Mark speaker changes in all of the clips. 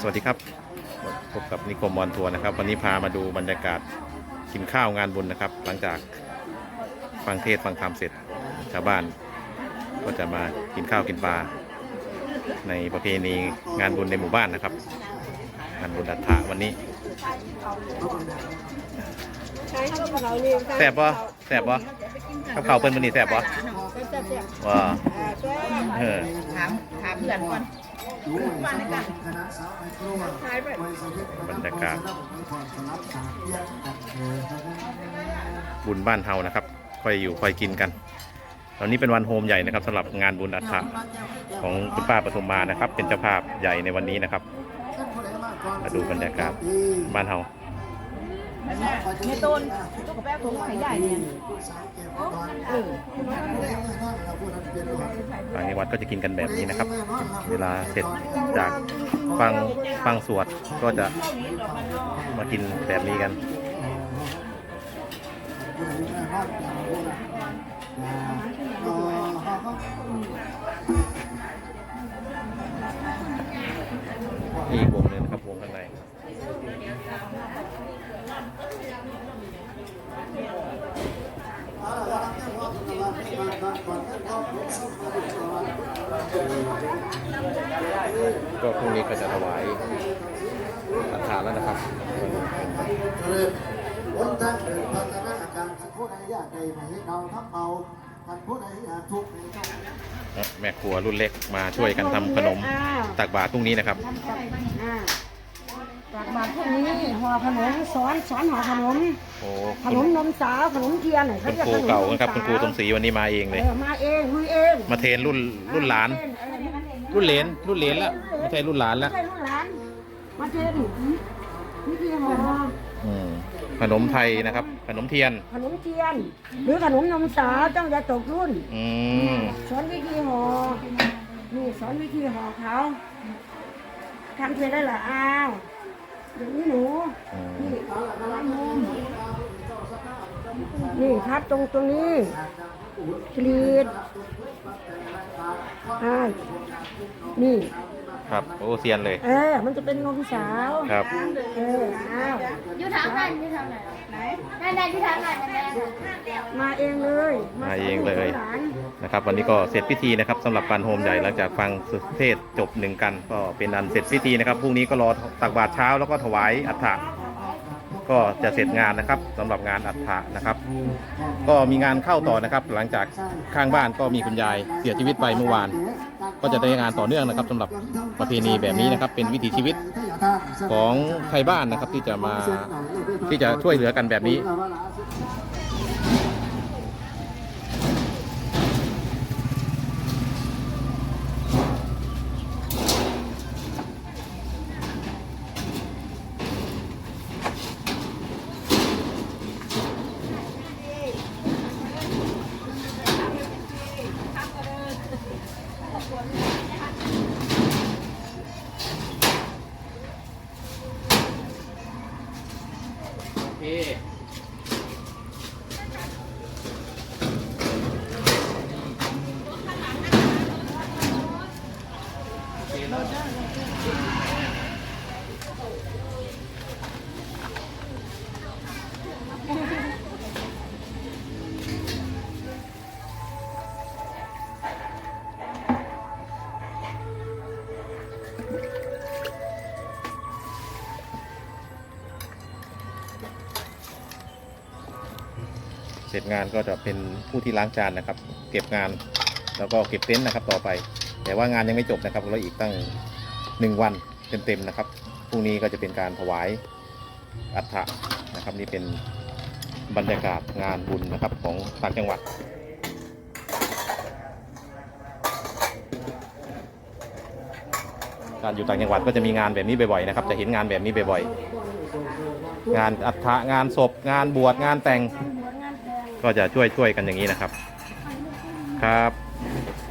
Speaker 1: สวัสดีครับพบกับนิคมมอนทัวร์นะครับ วันนี้พามาดูบรรยากาศกินข้าวงานบุญนะครับ หลังจากฟังเทศน์ฟังธรรมเสร็จชาวบ้านก็จะมากินข้าวกินปลาในประเพณีงานบุญในหมู่บ้านนะครับ งานบุญดัตถะวันนี้แสบปะแสบปะกับข้าวเพิ่นวันนี้แสบปะว้าเออ
Speaker 2: ถามถามเพื่อนก่อน
Speaker 1: บรรยากาศบุญบ้านเฮานะครับ ค่อยอยู่ค่อยกินกันตอนนี้เป็นวันโฮมใหญ่นะครับสำหรับงานบุญอัฐะของคุณป้าปฐุมมานะครับ เป็นเจ้าภาพใหญ่ในวันนี้นะครับ มาดูบรรยากาศบ้านเฮา
Speaker 2: มต้นตุ๊กแป๊บถุงไข่ใหญ่เนี่ยเออ
Speaker 1: ต่างจังหวัดก็จะกินกันแบบนี้นะครับ เวลาเสร็จจากฟังฟังสวดก็จะมากินแบบนี้กัน ก็พรุ่งนี้ก็จะถวายอัฐานแล้วนะครับ
Speaker 3: วันทางเดินพัฒนาการสักผู้ใดอยากได้มาให้เราทับเบาท่านผู้ใดอยากทุกข์ให้
Speaker 1: แม่ครัวรุ่นเล็กมาช่วยกันทำขนมตักบาตรพรุ่งนี้นะครับ
Speaker 4: จากบาทพวกนี้ห่อขนมสอนสอนห่อขนม
Speaker 1: โอ้
Speaker 4: ข
Speaker 1: คุณ
Speaker 4: นมนมสาวขนมเทียนน่ะ
Speaker 1: คุณ
Speaker 4: รีย
Speaker 1: ครู
Speaker 4: ขม
Speaker 1: เก่านะครับ
Speaker 4: ม
Speaker 1: คุณครูสมศรีวันนี้มาเองเลย
Speaker 4: เออมาเองมือเอง
Speaker 1: มาเทรนรุ่นรุ่นหลาน
Speaker 4: เออ
Speaker 1: รุ่นเหลนรุ่นเหลนแล้วไม่ใช่รุ่นหลาน
Speaker 4: ไม่
Speaker 1: แล้ว
Speaker 4: ใช่รุ่นหลานมาเทนนี่คือห่อ
Speaker 1: อืมขนมไทยนะครับ ขนมเทียน
Speaker 4: ขนมเทียน หรือขนมนมสาวต้องอย่าตกรุ่น
Speaker 1: อืม
Speaker 4: สอนวิธีห่อนี่สอนวิธีห่อเขาทำเสร็จได้เหรออ้าวอย่าง นี้หนู
Speaker 1: อืม
Speaker 4: นี่ล้างมือนี่ครับตรงตรงนี้กรีดอ่านี่
Speaker 1: ครับโอ้เซียนเลย
Speaker 4: เออ มันจะเป็นนมสาว
Speaker 1: ครับ
Speaker 4: เอออ้าว
Speaker 5: อยู่ทางไหนอยู่ทางไหนไหนนั่นนั่นอยู่ทางไหนแม่
Speaker 4: มาเองเลย
Speaker 1: มาเองเลย
Speaker 4: สนหลาน
Speaker 1: นะครับวันนี้ก็เสร็จพิธีนะครับสำหรับการโฮมใหญ่หลังจากฟังสุเทศน์จบหนึ่งกัน ก็เป็นอันเสร็จพิธีนะครับพรุ่งนี้ก็รอตักบาตรเช้าแล้วก็ถวายอัฐะ ก็จะเสร็จงานนะครับสำหรับงานอัฐะนะครับ ก็มีงานเข้าต่อนะครับ หลังจากข้างบ้านก็มีคุณยายเสียชีวิตไปเมื่อวาน ก็จะได้งานต่อเนื่องนะครับสำหรับประเพณีแบบนี้นะครับ เป็นวิถีชีวิตของไทยบ้านนะครับที่จะมาที่จะช่วยเหลือกันแบบนี้ โอเค เสร็จงานก็จะเป็นผู้ที่ล้างจานนะครับ เก็บงานแล้วก็เก็บเต็นท์นะครับต่อไป แต่ว่างานยังไม่จบนะครับเราอีกตั้งหนึ่งวันเต็มๆนะครับพรุ่งนี้ก็จะเป็นการถวายอัฐะนะครับนี่เป็นบรรยากาศงานบุญนะครับของต่างจังหวัดการอยู่ต่างจังหวัดก็จะมีงานแบบนี้บ่อยๆนะครับ จะเห็นงานแบบนี้บ่อยๆ งานอัฐะงานศพ งานบวช งานแต่ง ก็จะช่วยช่วยกันอย่างนี้นะครับ ครับ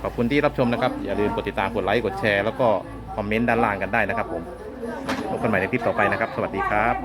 Speaker 1: ขอบคุณที่รับชมนะครับ อย่าลืมกดติดตามกดไลค์กดแชร์ แล้วก็คอมเมนต์ด้านล่างกันได้นะครับผมพบกันใหม่ในคลิปต่อไปนะครับ สวัสดีครับ